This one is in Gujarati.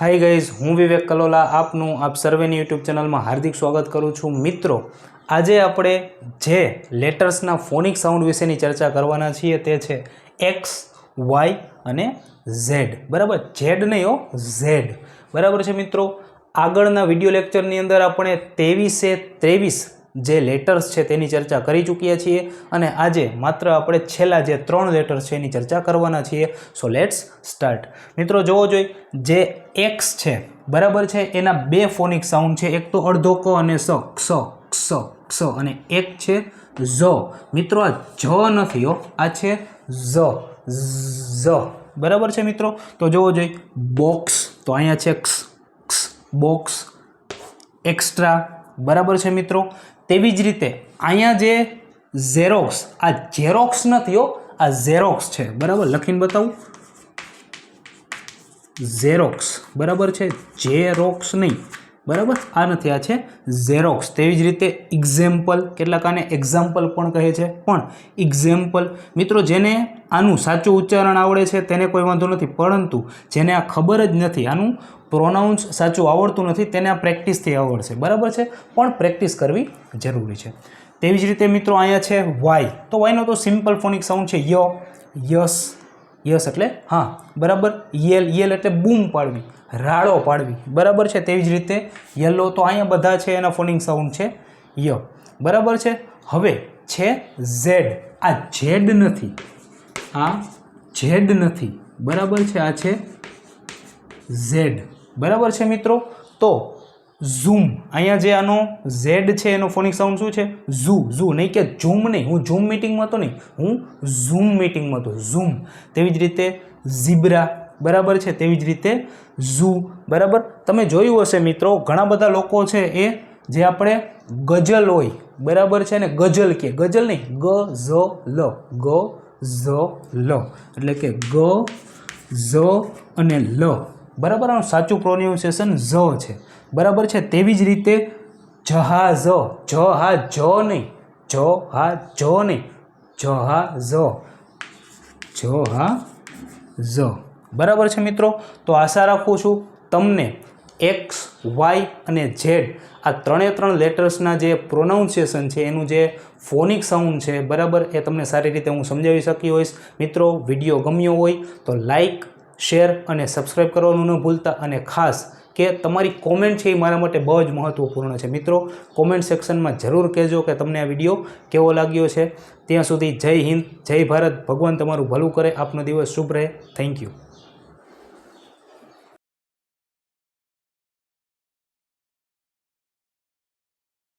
હાય ગાઈઝ હું વિવેક કલોલા, આપનું, આપ સર્વેની યુટ્યુબ ચેનલમાં હાર્દિક સ્વાગત કરું છું. મિત્રો, આજે આપણે જે લેટર્સના ફોનિક સાઉન્ડ વિશેની ચર્ચા કરવાના છીએ તે છે એક્સ વાય અને ઝેડ બરાબર? ઝેડ નહીં હો ઝેડ બરાબર છે મિત્રો? આગળના વીડિયો લેક્ચરની અંદર આપણે ત્રેવીસે ત્રેવીસ જે લેટર્સ છે તેની ચર્ચા કરી ચૂક્યા છીએ અને આજે માત્ર આપણે છેલ્લા જે ત્રણ લેટર્સ છે એની ચર્ચા કરવાના છીએ. સો લેટ્સ સ્ટાર્ટ મિત્રો, જોવો જોઈએ જે એક્સ છે, બરાબર છે? એના બે ફોનિક સાઉન્ડ છે. એક તો અડધો ક અને સ ક્ષ ક્ષ ક્ષ અને એક છે ઝ. મિત્રો, આ જ નથી હો, આ છે ઝ. ઝ. બરાબર છે મિત્રો? તો જોવો જોઈએ બોક્સ તો અહીંયા છે ક્ષ ક્ષ બોક્સ એક્સ્ટ્રા બરાબર છે મિત્રો? તેવી જ રીતે અહીંયા જે ઝેરોક્સ આ ઝેરોક્સ નથી હો આ ઝેરોક્સ છે. બરાબર? લખીને બતાવું. ઝેરોક્સ બરાબર છે? ઝેરોક્સ નહીં. બરાબર? આ નથી આ છે ઝેરોક્સ તેવી જ રીતે એક્ઝામ્પલ કેટલાક આને એક્ઝામ્પલ પણ કહે છે. પણ એક્ઝામ્પલ મિત્રો, જેને આનું સાચું ઉચ્ચારણ આવડે છે તેને કોઈ વાંધો નથી. પરંતુ જેને આ ખબર જ નથી, આનું પ્રોનાઉન્સ સાચું આવડતું નથી, તેને આ પ્રેક્ટિસથી આવડશે. બરાબર છે? પણ પ્રેક્ટિસ કરવી જરૂરી છે. તેવી જ રીતે મિત્રો, અહીંયા છે વાય તો વાયનો તો સિમ્પલ ફોનિક સાઉન્ડ છે ય, યસ. યસ એટલે હા, બરાબર? યેલ યેલ એટલે બૂમ પાડવી, રાડો પાડવી, બરાબર છે? તેવી જ રીતે યલો તો અહીંયા બધા છે, એના ફોનિંગ સાઉન્ડ છે. ય, બરાબર છે? હવે છે ઝેડ. આ ઝેડ નથી. આ ઝેડ નથી. બરાબર છે? આ છે ઝેડ. બરાબર છે મિત્રો? તો ઝૂમ. અહીંયા જે આનો ઝેડ છે, એનો ફોનિક સાઉન્ડ શું છે? Zoo zoo. નહીં કે ઝૂમ નહીં. હું ઝૂમ મિટિંગમાં તો નહીં. હું ઝૂમ મિટિંગમાં તો. ઝૂમ. તેવી જ રીતે ઝીબ્રા. બરાબર છે? તેવી જ રીતે ઝૂ. બરાબર? તમે જોયું હશે મિત્રો, ઘણા બધા લોકો છે એ, જે આપણે ગઝલ હોય. બરાબર છે ને? ગઝલ કે. ગઝલ નહીં. ગ ઝ લ ગ ઝ લ એટલે કે ગ ઝ અને લ. બરાબર? આનું સાચું પ્રોનાઉન્સિએશન ઝ છે. બરાબર છે? તેવી જ રીતે જહાજ જ હા જ નહીં. જ હા જ નહીં. જ હા જ હા ઝ. બરાબર છે મિત્રો? તો આશા રાખું છું તમને એક્સ, વાય અને ઝેડ આ ત્રણે ત્રણ લેટર્સના જે પ્રોનાઉન્સિએશન છે, એનું જે ફોનિક સાઉન્ડ છે, બરાબર, એ તમને સારી રીતે હું સમજાવી શકી હોઈશ. મિત્રો, વીડિયો ગમ્યો હોય તો લાઈક શેર અને સબસ્ક્રાઈબ કરવાનું ન ભૂલતા અને ખાસ કે તમારી કોમેન્ટ છે એ મારા માટે બહુ જ મહત્ત્વપૂર્ણ છે. મિત્રો કોમેન્ટ સેક્શનમાં જરૂર કહેજો કે તમને આ વીડિયો કેવો લાગ્યો છે. ત્યાં સુધી જય હિન્દ, જય ભારત. ભગવાન તમારું ભલું કરે. આપનો દિવસ શુભ રહે. Thank you